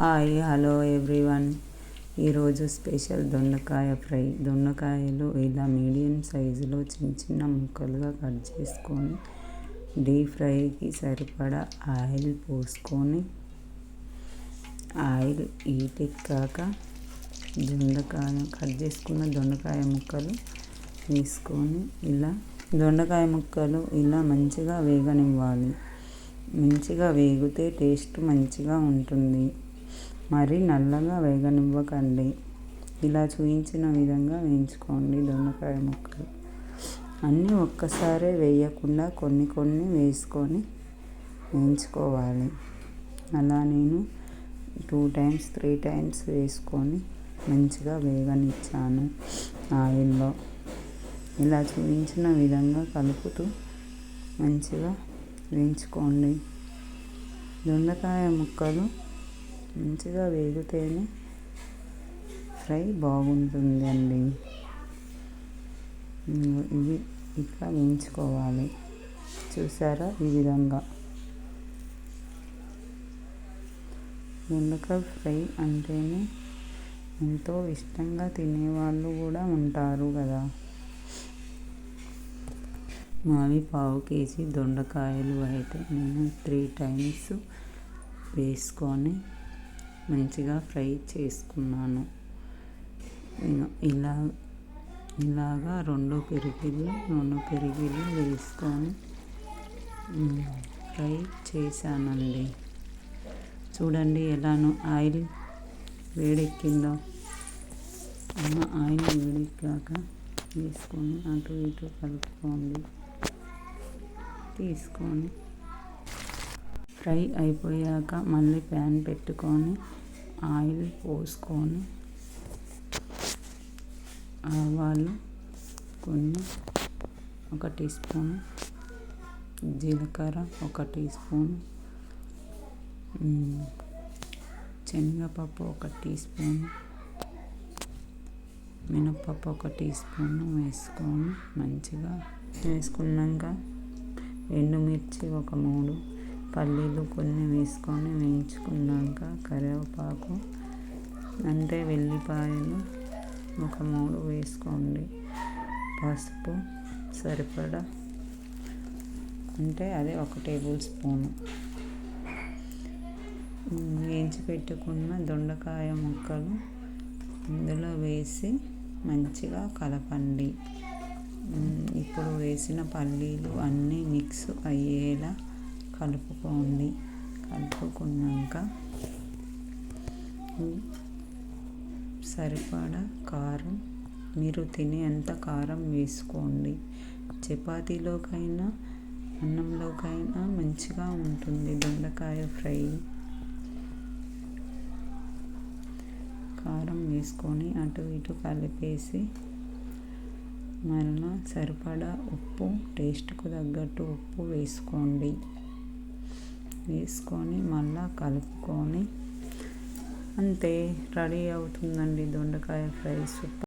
Hi hello everyone. ఈరోజు special దొండకాయ fry. దొండకాయలు ఇలా మీడియం సైజులో చిన్న చిన్న ముక్కలుగా కట్ చేసుకొని డీప్ ఫ్రైకి సరిపడా ఆయిల్ పోసుకొని ఆయిల్ ఈటెక్కాక దొండకాయ కట్ చేసుకున్న దొండకాయ ముక్కలు వేసుకొని ఇలా దొండకాయ ముక్కలు ఇలా మంచిగా వేగనివ్వాలి. మంచిగా వేగితే టేస్ట్ మంచిగా ఉంటుంది. మరి నల్లగా వేగనివ్వకండి. ఇలా చూపించిన విధంగా వేయించుకోండి దొండకాయ ముక్కలు. అన్నీ ఒక్కసారే వేయకుండా కొన్ని కొన్ని వేసుకొని వేయించుకోవాలి. అలా నేను టూ టైమ్స్ త్రీ టైమ్స్ వేసుకొని మంచిగా వేగనిచ్చాను ఆయిల్లో. ఇలా చూపించిన విధంగా కలుపుతూ మంచిగా వేయించుకోండి. దొండకాయ ముక్కలు మంచిగా వేగితేనే ఫ్రై బాగుంటుంది అండి ఇవి ఇట్లా వేయించుకోవాలి. చూసారా ఈ విధంగా? దొండకాయ ఫ్రై అంటేనే ఎంతో ఇష్టంగా తినేవాళ్ళు కూడా ఉంటారు కదా. మావి పావు కేజీ దొండకాయలు అయితే నేను త్రీ టైమ్స్ వేసుకొని మంచిగా ఫ్రై చేసుకున్నాను. ఇలా ఇలాగా రెండు పెరిగిళ్ళు రెండు పెరిగిళ్ళు వేసుకొని ఫ్రై చేశానండి. చూడండి ఎలానో ఆయిల్ వేడెక్కిందో. ఆయిల్ వేడెక్కాక తీసుకొని అటు ఇటు కలుపుకోండి. తీసుకొని ఫ్రై అయిపోయాక మళ్ళీ ప్యాన్ పెట్టుకొని ఆయిల్ పోసుకొని ఆవాలు కొన్ని ఒక టీ స్పూన్ జీలకర్ర ఒక టీ స్పూన్ శనగపప్పు ఒక టీ స్పూన్ మినప్పప్పు ఒక టీ స్పూన్ వేసుకొని మంచిగా వేసుకున్నాక ఎండుమిర్చి ఒక మూడు పల్లీలు కొన్ని వేసుకొని వేయించుకున్నాక కరివేపాకు అంటే వెల్లిపాయలు ఒక మూడు వేసుకోండి. పసుపు సరిపడా అంటే అదే ఒక టేబుల్ స్పూను. వేయించి పెట్టుకున్న దొండకాయ ముక్కలు ఇందులో వేసి మంచిగా కలపండి. ఇప్పుడు వేసిన పల్లీలు అన్నీ మిక్స్ అయ్యేలా కలుపుకోండి కలుపుకున్నాక సరిపడా కారం మీరు తినే అంత కారం వేసుకోండి. చపాతీలోకైనా అన్నంలోకైనా మంచిగా ఉంటుంది దొండకాయ ఫ్రై. కారం వేసుకొని అటు ఇటు కలిపేసి మరలా సరిపడా ఉప్పు టేస్ట్కు తగ్గట్టు ఉప్పు వేసుకోండి. వేసుకొని మళ్ళా కలుపుకొని అంతే రెడీ అవుతుందండి దొండకాయ ఫ్రై సూపర్.